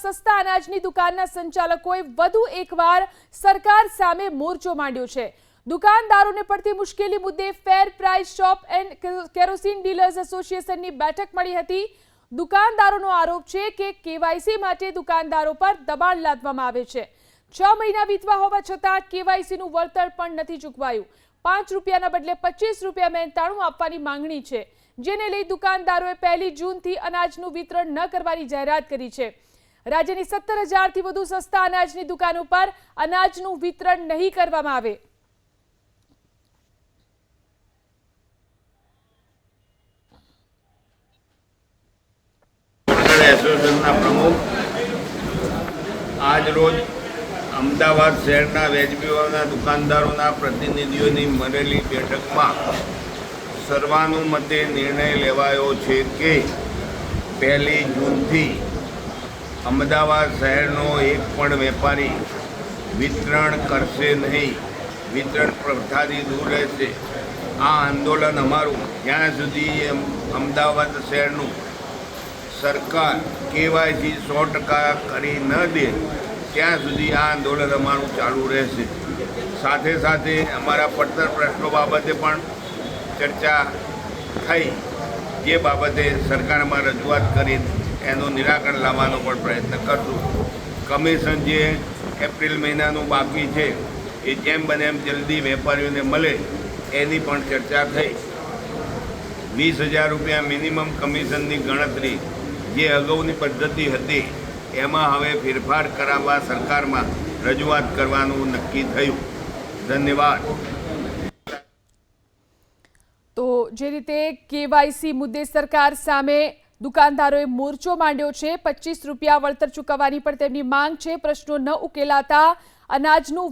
સસ્તા અનાજની દુકાનના સંચાલકોએ વધુ એકવાર સરકાર સામે મોરચો માંડ્યો છે. દુકાનદારોને પડતી મુશ્કેલી મુદ્દે fair price shop and kerosene dealers એસોસિએશનની બેઠક મળી હતી. દુકાનદારોનો આરોપ છે કે કેવાયસી માટે દુકાનદારો પર દબાણ લાદવામાં આવે છે. છ મહિના વીતવા હોવા છતાં કેવાયસીનું વળતર પણ નથી ચૂકવાયું. પાંચ રૂપિયાના બદલે પચીસ રૂપિયા મહેનતાણું આપવાની માંગણી છે, જેને લઈ દુકાનદારોએ પહેલી જૂનથી અનાજનું વિતરણ ન કરવાની જાહેરાત કરી છે. રાજ્યની સત્તર હજારથી વધુ સસ્તા અનાજની દુકાન ઉપર અનાજનું વિતરણ નહીં કરવામાં આવે. આજ રોજ અમદાવાદ શહેરના વેજબીઓના દુકાનદારોના પ્રતિનિધિઓની મળેલી બેઠકમાં સર્વાનુમતે નિર્ણય લેવાયો છે કે પહેલી જૂનથી અમદાવાદ શહેરનો એક પણ વેપારી વિતરણ કરશે નહીં. વિતરણ પ્રથાથી દૂર રહેશે. આ આંદોલન અમારું. જ્યાં સુધી અમદાવાદ શહેરનું સરકાર કેવાયસી સો ટકા કરી ન દે, ત્યાં સુધી આ આંદોલન અમારું ચાલુ રહેશે. સાથે સાથે અમારા પડતર પ્રશ્નો બાબતે પણ ચર્ચા થઈ, જે બાબતે સરકારમાં રજૂઆત કરી. એનું નિરાકરણ લાવવાનો પણ પ્રયત્ન કરશું કમિશન જે એપ્રિલ મહિનાનું બાકી છે, એ જેમ બને એમ જલ્દી વેપારીઓને મળે, એની પણ ચર્ચા થઈ. વીસ હજાર રૂપિયા મિનિમમ કમિશનની ગણતરી જે અગાઉની પદ્ધતિ હતી, એમાં હવે ફેરફાર કરાવવા સરકારમાં રજૂઆત કરવાનું નક્કી થયું. ધન્યવાદ. તો જે રીતે કેવાયસી મુદ્દે સરકાર સામે દુકાનદારોએ મોરચો માંડ્યો છે. પચીસ રૂપિયા વળતર ચૂકવવાની પણ તેમની માંગ છે. પ્રશ્નો ન ઉકેલાતા અનાજનું